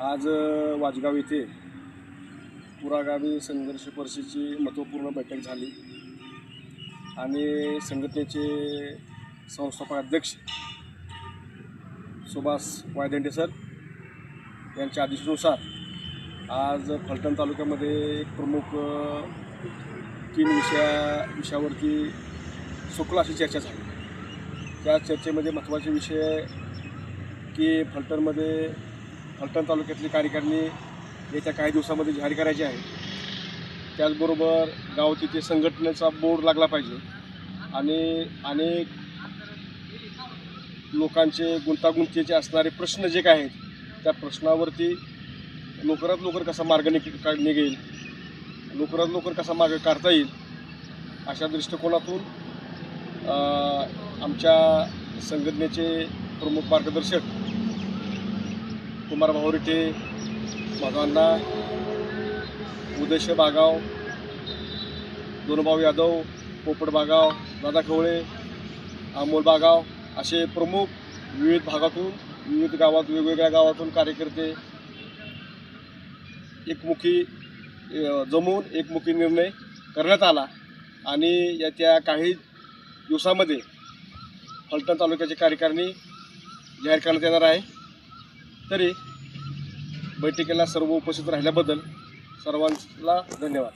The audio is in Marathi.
आज वाजगाव येथे पुरागामी संघर्ष परिषदेची महत्त्वपूर्ण बैठक झाली आणि संघटनेचे संस्थापक अध्यक्ष सुभाष वायदेंडे सर यांच्या आदेशानुसार आज फलटण तालुक्यामध्ये एक प्रमुख तीन विषया विषयावरती सखोल अशी चर्चा झाली. त्या चर्चेमध्ये महत्त्वाचे विषय की फलटणमध्ये फलटण तालुक्यातली कार्यकारिणी येत्या काही दिवसामध्ये जाहीर करायची आहे. त्याचबरोबर गावची ते संघटनेचा बोर्ड लागला पाहिजे. आणि अनेक लोकांचे गुंतागुंतीचे असणारे प्रश्न जे काय आहेत त्या प्रश्नावरती लवकरात लवकर कसा मार्ग निघ निघेल लवकरात लवकर कसा मार्ग काढता येईल अशा दृष्टिकोनातून आमच्या संघटनेचे प्रमुख मार्गदर्शक कुमार भाऊ रिटे माधवांना बागाव दोनभाऊ यादव पोपट बागाव दादा खवळे अमोल बागाव असे प्रमुख विविध भागातून विविध गावात वेगवेगळ्या गावातून कार्यकर्ते एकमुखी जमून एकमुखी निर्णय करण्यात आला. आणि येत्या काही दिवसामध्ये फलटण तालुक्याची कार्यकारिणी जाहीर करण्यात येणार आहे. तरी बैठकीला सर्व उपस्थित राहिल्याबद्दल सर्वांना धन्यवाद.